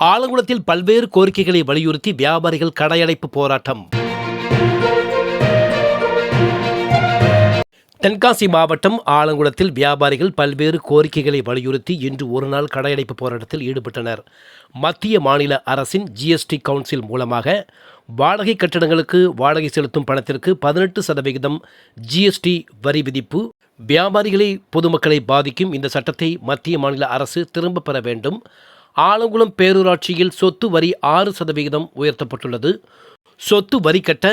ஆலங்குளத்தில் பல்வேறு கோரிக்கைகளை வலியுறுத்தி வியாபாரிகள் கடையடைப்பு போராட்டம். தென்காசி மாவட்டம் ஆலங்குளத்தில் வியாபாரிகள் பல்வேறு கோரிக்கைகளை வலியுறுத்தி இன்று ஒருநாள் கடையடைப்பு போராட்டத்தில் ஈடுபட்டனர். மத்திய மாநில அரசின் ஜிஎஸ்டி கவுன்சில் மூலமாக வாடகை கட்டடங்களுக்கு வாடகை செலுத்தும் பணத்திற்கு பதினெட்டு சதவிகிதம் ஜிஎஸ்டி வரி விதிப்பு வியாபாரிகளை பொதுமக்களை பாதிக்கும் இந்த சட்டத்தை மத்திய மாநில அரசு திரும்பப் பெற வேண்டும். ஆலங்குளம் பேரூராட்சியில் சொத்து வரி ஆறு சதவிகிதம் உயர்த்தப்பட்டுள்ளது. சொத்து வரி கட்ட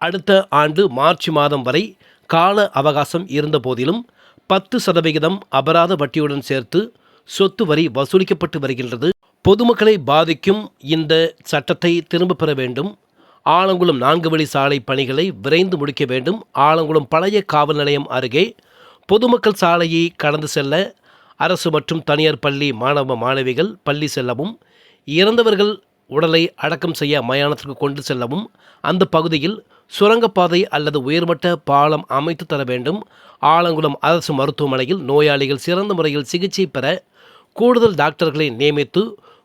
அடுத்த ஆண்டு மார்ச் மாதம் வரை கால அவகாசம் இருந்த போதிலும் பத்து சதவிகிதம் அபராத வட்டியுடன் சேர்த்து சொத்து வரி வசூலிக்கப்பட்டு வருகின்றது. பொதுமக்களை பாதிக்கும் இந்த சட்டத்தை திரும்பப் பெற வேண்டும். ஆலங்குளம் நான்கு வழி சாலை பணிகளை விரைந்து முடிக்க வேண்டும். ஆலங்குளம் பழைய காவல் நிலையம் அருகே பொதுமக்கள் சாலையை கடந்து செல்ல அரசு மற்றும் தனியார் பள்ளி மாணவ மாணவிகள் பள்ளி செல்லவும் இறந்தவர்கள் உடலை அடக்கம் செய்ய மயானத்திற்கு கொண்டு செல்லவும் அந்த பகுதியில் சுரங்கப்பாதை அல்லது உயர்மட்ட பாலம் அமைத்து தர வேண்டும். ஆலங்குளம் அரசு மருத்துவமனையில் நோயாளிகள் சிறந்த முறையில் சிகிச்சை பெற கூடுதல் டாக்டர்களை நியமித்து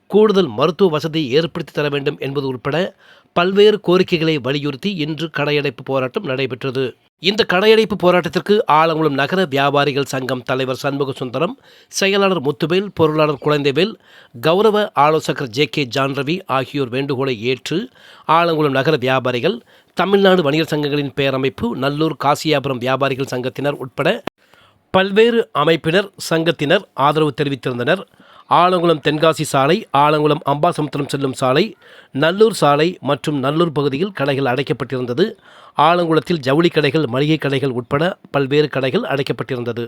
கூடுதல் மருத்துவ வசதி ஏற்படுத்தி தர வேண்டும் என்பது உட்பட பல்வேறு கோரிக்கைகளை வலியுறுத்தி இன்று கடையடைப்பு போராட்டம் நடைபெற்றது. இந்த கடையடைப்பு போராட்டத்திற்கு ஆலங்குளம் நகர வியாபாரிகள் சங்கம் தலைவர் சண்முக சுந்தரம் செயலாளர் முத்துவேல் பொருளாளர் குழந்தைவேல் கௌரவ ஆலோசகர் ஜே கே ஜான்ரவி ஆகியோர் வேண்டுகோளை ஏற்று ஆலங்குளம் நகர வியாபாரிகள் தமிழ்நாடு வணிகர் சங்கங்களின் பேரமைப்பு நல்லூர் காசியாபுரம் வியாபாரிகள் சங்கத்தினர் உட்பட பல்வேறு அமைப்பினர் சங்கத்தினர் ஆதரவு தெரிவித்திருந்தனர். ஆலங்குளம் தென்காசி சாலை ஆலங்குளம் அம்பாசமுத்திரம் செல்லும் சாலை நல்லூர் சாலை மற்றும் நல்லூர் பகுதியில் கடைகள் அடைக்கப்பட்டிருந்தது. ஆலங்குளத்தில் ஜவுளி கடைகள் மளிகை கடைகள் உட்பட பல்வேறு கடைகள் அடைக்கப்பட்டிருந்தது.